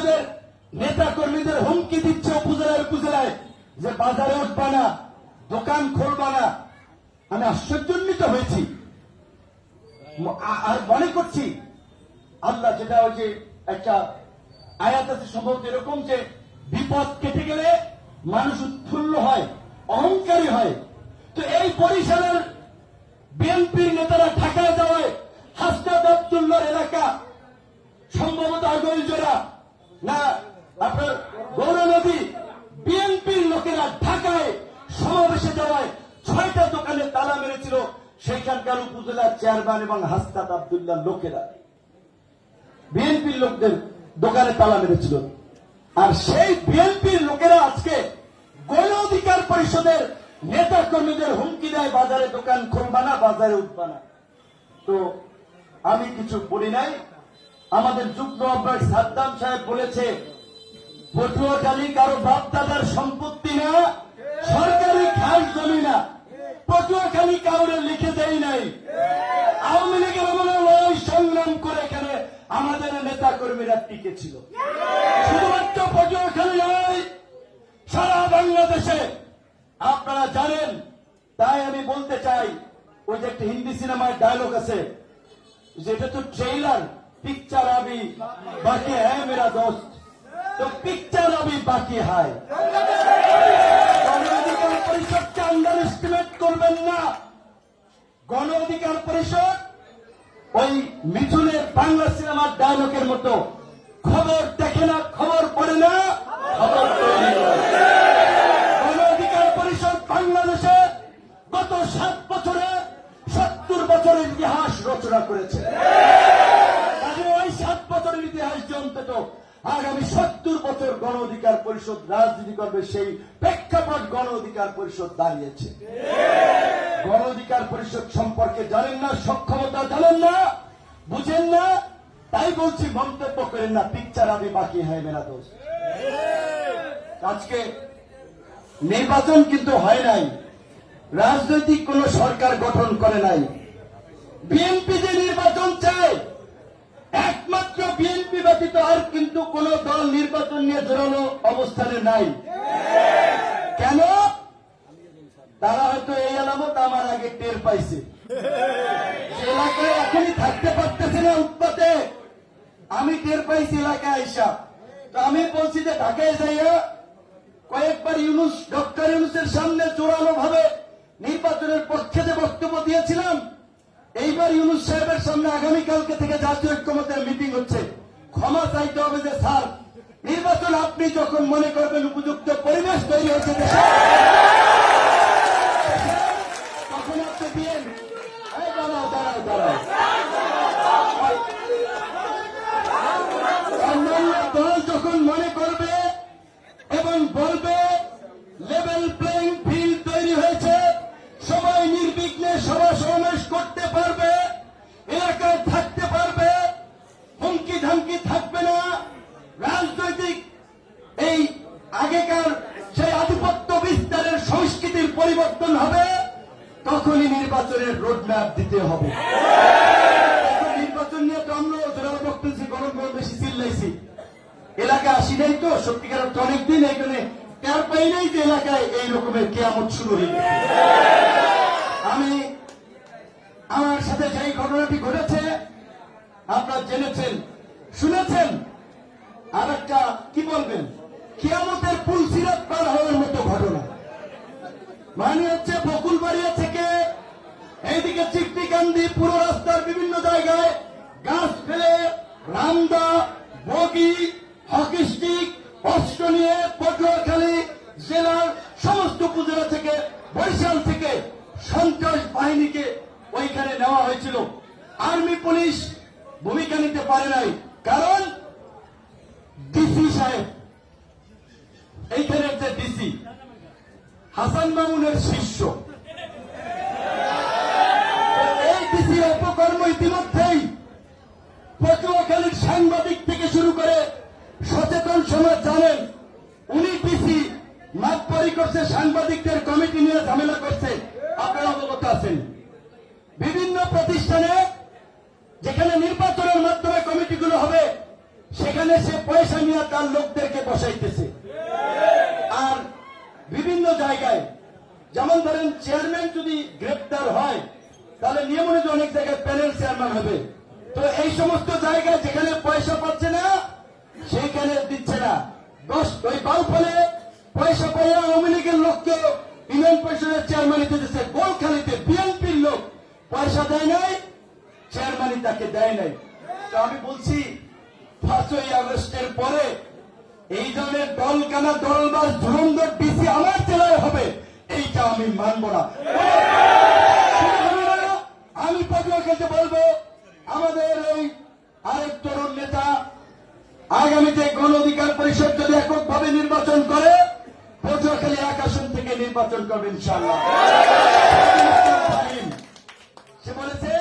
পরিষদের নেতা কর্মীদের হুমকি দিচ্ছে উপজেলায় উপজেলায় যে বাজারে উঠবা না, দোকান খুলবা না। আমি আশ্চর্যান্বিত হয়েছি। আর মনে করছি, আল্লাহ যেটা ওই যে একটা আয়াত আছে সম্ভবত এরকম যে বিপদ কেটে গেলে মানুষ উৎফুল্ল হয়, অহংকারী হয়। তো এই বরিশালের বিএনপির নেতারা ঢাকায় যাওয়ায় হাসনাদ আবদুল্লার এলাকা সম্ভবত আগলজোড়া না আপনার গৌর নদী বিএনপির লোকেরা ঢাকায় সমাবেশে যাওয়ায় ছয়টা দোকানে তালা মেরেছিল সেখানকার উপজেলার চেয়ারম্যান এবং হাসনাত আবদুল্লাহ লোকেরা বিএনপির লোকদের দোকানে তালা মেরেছিল। আর সেই বিএনপির লোকেরা আজকে গণ অধিকার পরিষদের নেতা কর্মীদের হুমকি দেয়, বাজারে দোকান খুলবা না, বাজারে উঠবা না। তো আমি কিছু বলি নাই। আমাদের যুগ্ম আহ্বায়ক সাদ্দাম সাহেব বলেছে পটুয়াখালী কারও বাপ দাদার সম্পত্তি না, সরকারি খাস জমি না। পটুয়াখালী কাউরে লিখে দেয় নাই। আওয়ামী লীগের আমলে লড়াই সংগ্রাম করে এখানে আমাদের নেতা কর্মীরা টিকে ছিল? শুধুমাত্র পটুয়াখালী নয়, সারা বাংলাদেশে। আপনারা জানেন, তাই আমি বলতে চাই, ওই যে একটা হিন্দি সিনেমার ডায়লগ আছে, যেটা তো ট্রেলার পিকচার আবি বাকি হ্যাঁ মেরা দোস্ত। তো পিকচার আবি বাকি হায় পরিষদকে আন্ডার এস্টিমেট করবেন না। গণ অধিকার পরিষদ ওই মিথুনের বাংলা সিনেমার ডায়লগের মতো। খবর দেখে না, খবর পড়ে না গণ অধিকার পরিষদ বাংলাদেশে গত সাত বছরে সত্তর বছরের ইতিহাস রচনা করেছে। ওই সাত বছরের ইতিহাস যে অন্তত আগামী সত্তর বছর গণ অধিকার পরিষদ রাজনীতি করবে সেই প্রেক্ষাপট গণ অধিকার পরিষদ দাঁড়িয়েছে। গণ অধিকার পরিষদ সম্পর্কে জানেন না, সক্ষমতা জানেন না, বুঝেন না, তাই বলছি মন্তব্য করেন না পিকচার আমি বাকি, হয় মেরা দোষ আজকে নির্বাচন কিন্তু হয় নাই, রাজনৈতিক কোন সরকার গঠন করে নাই। বিএনপি যে নির্বাচন চায়, একমাত্র বিএনপি ব্যতীত আর কিন্তু কোন দল নির্বাচন নিয়ে জোরালো অবস্থানে নাই। কেন? তারা হয়তো এই আলামত আমার আগে টের পাইছে। এলাকায় এখনই থাকতে পারতেছে না উৎপাতে। আমি টের পাইছি এলাকায় আইসা। তো আমি বলছি যে ঢাকায় যাইয়া কয়েকবার ইউনুস, ডক্টর ইউনুসের সামনে জোরালো ভাবে নির্বাচনের পক্ষে যে বক্তব্য দিয়েছিলাম, এইবার ইউনুস সাহেবের সামনে আগামীকালকে থেকে জাতীয় ঐক্যমতের মিটিং হচ্ছে। ক্ষমা চাইতে হবে যে স্যার, নির্বাচন আপনি যখন মনে করবেন উপযুক্ত পরিবেশ তৈরি হয়েছে দেশে, তখন আপনি দিয়েন। দাঁড়াও দাঁড়াও দাঁড়াও। দল যখন মনে করবে এবং বলবে নির্বাচনের রোডম্যাপ দিতে হবে। নির্বাচন নিয়ে তো আমরা জোরালো বক্তব্য গরম গরম বেশি চিল্লাইছি। এলাকা আসি নাই তো, সত্যিকার অর্থে অনেকদিন এখানে তার পাই নাই যে এলাকায় এই রকমের কেয়ামত শুরু হয়ে আমি আমার সাথে যেই ঘটনাটি ঘটেছে, আপনারা জেনেছেন, শুনেছেন। আর একটা কি বলবেন? কেয়ামতের পুল সিরাত পার হওয়ার মতো ঘটনা। মানে হচ্ছে বকুলবাড়িয়া থেকে এইদিকে চিকটিকান্দি পুরো রাস্তার বিভিন্ন জায়গায় গাছ ফেলে, রামদা, বগি, হকি স্টিক, অস্ত্র নিয়ে পটুয়াখালী জেলার সমস্ত উপজেলা থেকে, বরিশাল থেকে সন্ত্রাস বাহিনীকে ওইখানে নেওয়া হয়েছিল। আর্মি পুলিশ ভূমিকা নিতে পারে নাই, কারণ ডিসি সাহেব, এইখানের যে ডিসি হাসান মামুনের শিষ্য। ইতিমধ্যেই পটুয়াখালীর সাংবাদিক থেকে শুরু করে সচেতন সমাজ জানেন, উনি ডিসি মাতবাড়ি করছে সাংবাদিকদের কমিটি নিয়ে ঝামেলা করছে আপনারা অবগত আছেন। বিভিন্ন প্রতিষ্ঠানে যেখানে নির্বাচনের মাধ্যমে কমিটিগুলো হবে, সেখানে সে পয়সা নিয়ে তার লোকদেরকে বসাইতেছে। আর বিভিন্ন জায়গায়, যেমন ধরেন, চেয়ারম্যান যদি গ্রেপ্তার হয় তাহলে নিয়ম অনুযায়ী অনেক জায়গায় প্যানেল চেয়ারম্যান হবে। তো এই সমস্ত জায়গায় যেখানে পয়সা পাচ্ছে না, সেইখানে দিচ্ছে না। দশ ওই বাউ ফলে পয়সা আওয়ামী লীগের লোককে ইউনিয়ন পরিষদের গোলখালিতে বিএনপির লোক পয়সা দেয় নাই চেয়ারম্যানই তাকে দেয় নাই। তো আমি বলছি, পাঁচই আগস্টের পরে এই ধরনের দল কানা দলবাস ধুরন্ধর ডিসি আমার জেলায় হবে, এইটা আমি মানব না। পটুয়াখালীতে বলব, আমাদের এই আরেক তরুণ নেতা আগামীতে গণ অধিকার পরিষদ যদি এককভাবে নির্বাচন করে, পটুয়াখালী এক আসন থেকে নির্বাচন করবে ইনশাল্লাহ সে বলেছে,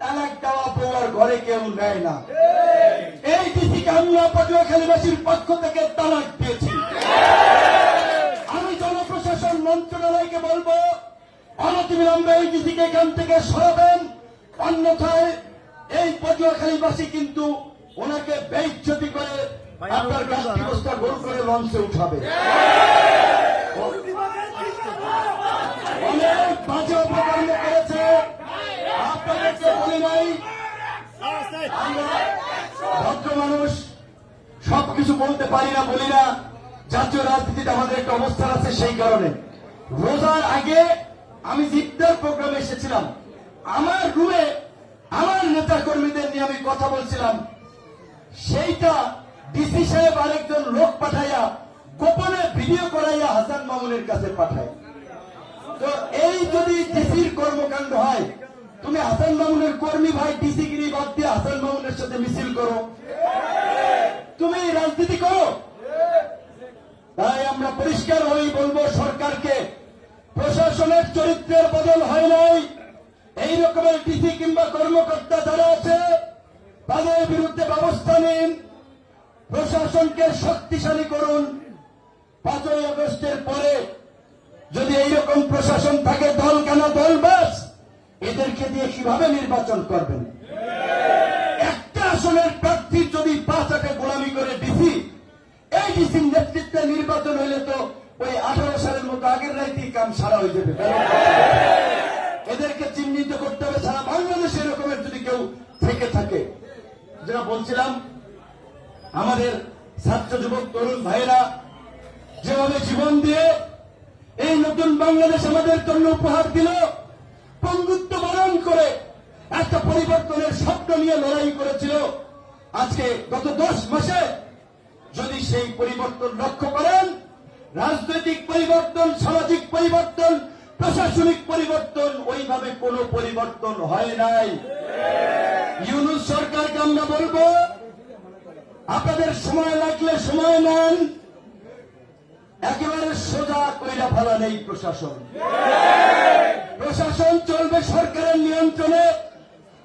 তালাক দেওয়া বউয়ার ঘরে কেউ নেয় না। এই ডিসিকে আমরা পটুয়াখালীবাসীর পক্ষ থেকে তালাক দিয়েছি। আমি জনপ্রশাসন মন্ত্রণালয়কে বলব, অনতিবিলম্বে এই ডিসিকে এখান থেকে সরাবেন। অন্যথায় এই পটুয়াখালীবাসী কিন্তু ওনাকে বেইজ্জতি করে আপনার গাছ ব্যবস্থা গোল করে লঞ্চে উঠাবে। অনেক বাজে অপকর্ম করেছে। আপনাদেরকে বলি নাই আমরা ভদ্র মানুষ সবকিছু বলতে পারি না বলি না। জাতীয় রাজনীতিতে আমাদের একটা অবস্থান আছে সেই কারণে। রোজার আগে আমি জিদ্দার প্রোগ্রামে এসেছিলাম। আমার রুমে আমার নেতা কর্মীদের নিয়ে আমি কথা বলছিলাম। সেইটা ডিসি সাহেব আরেকজন লোক পাঠাইয়া গোপনে ভিডিও করাইয়া হাসান মামুনের কাছে পাঠায়। তো এই যদি ডিসির কর্মকাণ্ড হয়, তুমি হাসান মামুনের কর্মী ভাই, ডিসি গিরি বাদ দিয়ে হাসান মামুনের সাথে মিছিল করো। তুমি রাজনীতি করো? তাই আমরা পরিষ্কার হয়েই বলব, সরকারকে প্রশাসনের চরিত্রের বদল হয় নাই। এই রকমের ডিসি কিংবা কর্মকর্তা যারা আছে, তাদের বিরুদ্ধে ব্যবস্থা নিন। প্রশাসনকে শক্তিশালী করুন। পাঁচই আগস্টের পরে যদি এইরকম প্রশাসন থাকে, দল কেন দল বাস? এদেরকে দিয়ে কীভাবে নির্বাচন করবেন? একটা আসনের প্রার্থীর যদি পাঁচ আটে গোলামি করে ডিসি, এই ডিসির নেতৃত্বে নির্বাচন হইলে তো ওই আঠারো সালের মতো আগের রাইতেই কাম সারা হয়ে যাবে। এদেরকে চিহ্নিত করতে হবে, সারা বাংলাদেশে এরকমের যদি কেউ থেকে থাকে। যেটা বলছিলাম, আমাদের ছাত্র যুবক, তরুণ ভাইরা যেভাবে জীবন দিয়ে এই নতুন বাংলাদেশ আমাদের জন্য উপহার দিল পঙ্গুত্ব বরণ করে একটা পরিবর্তনের স্বপ্ন নিয়ে লড়াই করেছিল। আজকে গত দশ মাসে যদি সেই পরিবর্তন লক্ষ্য করেন, রাজনৈতিক পরিবর্তন, সামাজিক পরিবর্তন প্রশাসনিক পরিবর্তন, ওইভাবে কোনো পরিবর্তন হয় নাই। ইউনুস সরকারকে আমরা বলব, আপনাদের সময় লাগলে সময় নেন। একেবারে সোজা কইরা ফেলা নেই প্রশাসন। প্রশাসন চলবে সরকারের নিয়ন্ত্রণে,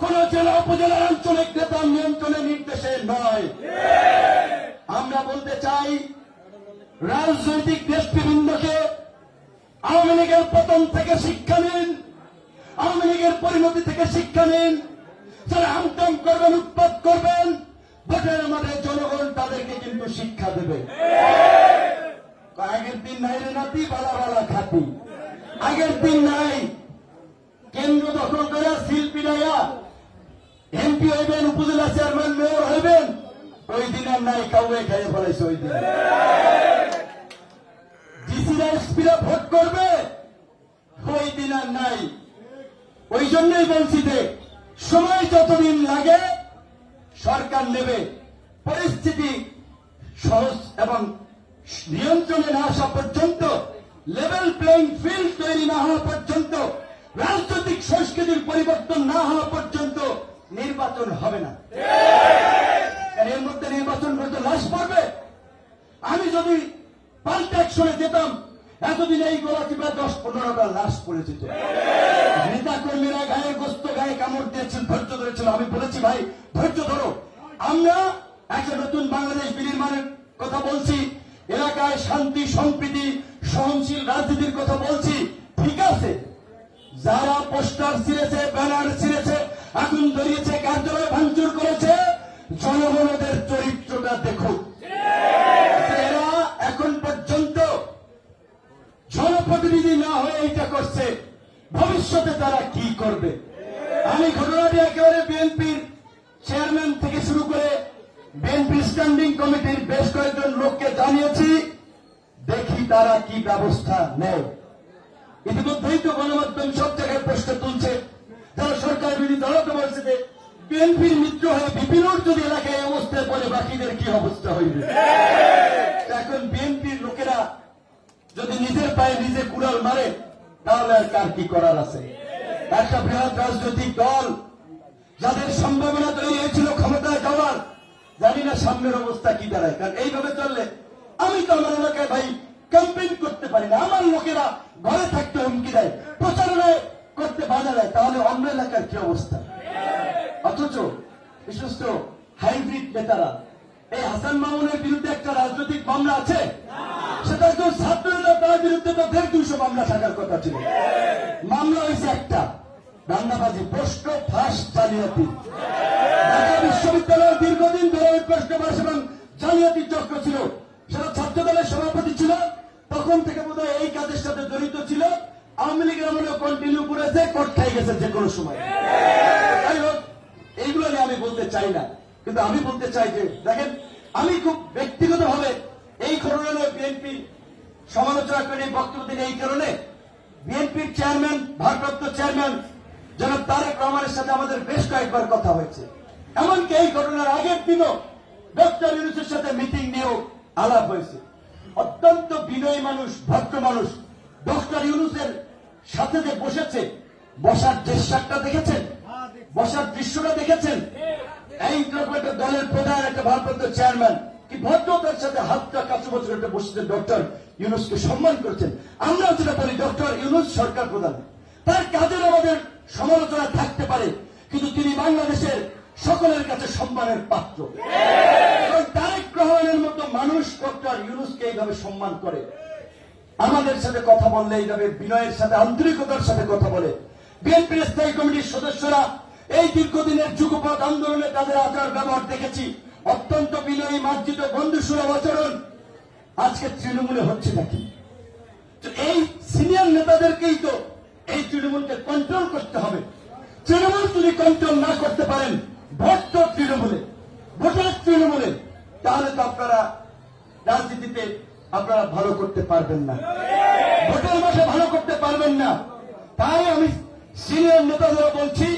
কোন জেলা উপজেলার আঞ্চলিক নেতার নিয়ন্ত্রণে নির্দেশে নয়। আমরা বলতে চাই, রাজনৈতিক নেতৃবৃন্দকে আওয়ামী লীগের পতন থেকে শিক্ষা নিন। আওয়ামী লীগের পরিণতি থেকে শিক্ষা নিন। যারা আমকাম করবেন উৎপাদ করবেন, ভোটের আমাদের জনগণ তাদেরকে কিন্তু শিক্ষা দেবে। আগের দিন নাই রে নাতি, বালা বালা খাতি। আগের দিন নাই। কেন্দ্র দখল করে সিল পিড়াইয়া এমপি হইবেন, উপজেলা চেয়ারম্যান, মেয়র হইবেন। ওই দিনের নাই, কাউকে খাইয়ে ফেলাইছে ওই দিন। এসপিরা ভোট করবে। ওই দিন আর নাই। ওই জন্যই বলছি যে সময় যতদিন লাগে সরকার নেবে। পরিস্থিতি সহজ এবং নিয়ন্ত্রণে না আসা পর্যন্ত লেভেল প্লেইং ফিল্ড তৈরি না হওয়া পর্যন্ত রাজনৈতিক সংস্কৃতির পরিবর্তন না হওয়া পর্যন্ত নির্বাচন হবে না। এর মধ্যে নির্বাচন করতে লাশ পড়বে। আমি যদি পাল্টা একশনে যেতাম। এতদিন এই গোলা চিপা দশ পনেরোটা লাশ পড়ে যেত। নেতা কর্মীরা গায়ে গোস্ত, গায়ে কামড় দিয়েছেন, ধৈর্য ধরেছিল আমি বলেছি, ভাই, ধৈর্য ধরো। আমরা একটা নতুন বাংলাদেশ বিনির্মাণের কথা বলছি, এলাকায় শান্তি, সম্প্রীতি, সহনশীল রাজনীতির কথা বলছি। ঠিক আছে, যারা পোস্টার ছিঁড়েছে, ব্যানার ছিঁড়েছে, আগুন ধরিয়েছে, কার্যালয় ভাঙচুর করেছে, জনগণদের চরিত্রটা দেখুক জনপ্রতিনিধি না হয়ে এইটা করছে, ভবিষ্যতে তারা কি করবে? আমি ঘটনাটি একেবারে বিএনপির চেয়ারম্যান থেকে শুরু করে বিএনপি স্ট্যান্ডিং কমিটির বেশ কয়েকজন লোককে জানিয়েছি, দেখি তারা কি ব্যবস্থা নেয়। ইতিমধ্যেই তো গণমাধ্যম সব জায়গায় প্রশ্ন তুলছে, যারা সরকার বিরোধী তো বলছে যে বিএনপির মিত্র হয়ে বিপিনুর যদি এলাকায় অবস্থায় পড়ে, বাকিদের কি অবস্থা হইবে তা এখন বিএনপির লোকেরা যদি নিজের পায়ে নিজে কুড়াল মারে, তাহলে আর কার কি করার আছে? একটা বৃহৎ রাজনৈতিক দল, যাদের সম্ভাবনা তৈরি হয়েছিল ক্ষমতায় যাওয়ার, জানি না সামনের অবস্থা কি দাঁড়ায়। কারণ এইভাবে চললে, আমি তো আমার এলাকায় ভাই ক্যাম্পেইন করতে পারি না। আমার লোকেরা ঘরে থাকতে হুমকি দেয়, প্রচারণায় করতে বাধা দেয়। তাহলে অন্য এলাকার কি অবস্থা? অথচ বিশ্বস্ত হাইব্রিড নেতারা এই হাসান মামুনের বিরুদ্ধে একটা রাজনৈতিক মামলা আছে। সেটা তো ছাত্র তার বিরুদ্ধে তো দেড় দুইশো মামলা থাকার কথা ছিল। মামলা হয়েছে একটা দান্দাবাজি প্রশ্ন ফাঁস জালিয়াতি। ঢাকা বিশ্ববিদ্যালয়ের দীর্ঘদিন ধরে ওই প্রশ্ন ফাঁস এবং জালিয়াতির চক্র ছিল। সেটা ছাত্র দলের সভাপতি ছিল, তখন থেকে বোধহয় এই কাজের সাথে জড়িত ছিল। আওয়ামী লীগের আমলেও কন্টিনিউ করেছে, কোর্ট খাই গেছে যে কোনো সময়। যাই হোক, এইগুলো আমি বলতে চাই না। কিন্তু আমি বলতে চাই যে, দেখেন, আমি খুব ব্যক্তিগতভাবে এই ঘটনা বিএনপি সমালোচনা করে বক্তব্য দিন এই কারণে। বিএনপির চেয়ারম্যান, ভারপ্রাপ্ত চেয়ারম্যান জনাব তারেক রহমানের সাথে আমাদের বেশ কয়েকবার কথা হয়েছে। এমনকি এই ঘটনার আগের দিনও ডক্টর ইউনুসের সাথে মিটিং নিয়েও আলাপ হয়েছে। অত্যন্ত বিনয়ী মানুষ, ভদ্র মানুষ। ডক্টর ইউনুসের সাথে যে বসেছে, বসার দৃশ্যটা দেখেছেন? বসার দৃশ্যটা দেখেছেন? এই দলের প্রধান একটা ভারপ্রাপ্ত চেয়ারম্যান কি ভদ্রতার সাথে হাতটা কাছে বছর করতে বসেছে ডক্টর ইউনুসকে সম্মান করেছেন। আমরা যেটা বলি ডক্টর ইউনুস সরকার প্রধান। তার কাজের আমাদের সমালোচনা থাকতে পারে, কিন্তু তিনি বাংলাদেশের সকলের কাছে সম্মানের পাত্র। তারেক রহমানের মতো মানুষ ডক্টর ইউনুসকে এইভাবে সম্মান করে। আমাদের সাথে কথা বললে এইভাবে বিনয়ের সাথে, আন্তরিকতার সাথে কথা বলে। বিএনপির স্থায়ী কমিটির সদস্যরা এই দীর্ঘদিনের যুগপথ আন্দোলনে তাদের আচার ব্যবহার দেখেছি। অত্যন্ত বিনয়ী, মার্জিত, বন্ধুসুলভ আচরণ আজকে তৃণমূলে হচ্ছে নাকি? এই সিনিয়র নেতাদেরকেই তো এই তৃণমূলকে কন্ট্রোল করতে হবে। তৃণমূল যদি কন্ট্রোল না করতে পারেন, ভোট তৃণমূলে, ভোটের তৃণমূলে, তাহলে তো আপনারা রাজনীতিতে আপনারা ভালো করতে পারবেন না। ভোটের মাসে ভালো করতে পারবেন না। তাই আমি সিনিয়র নেতাদের বলছি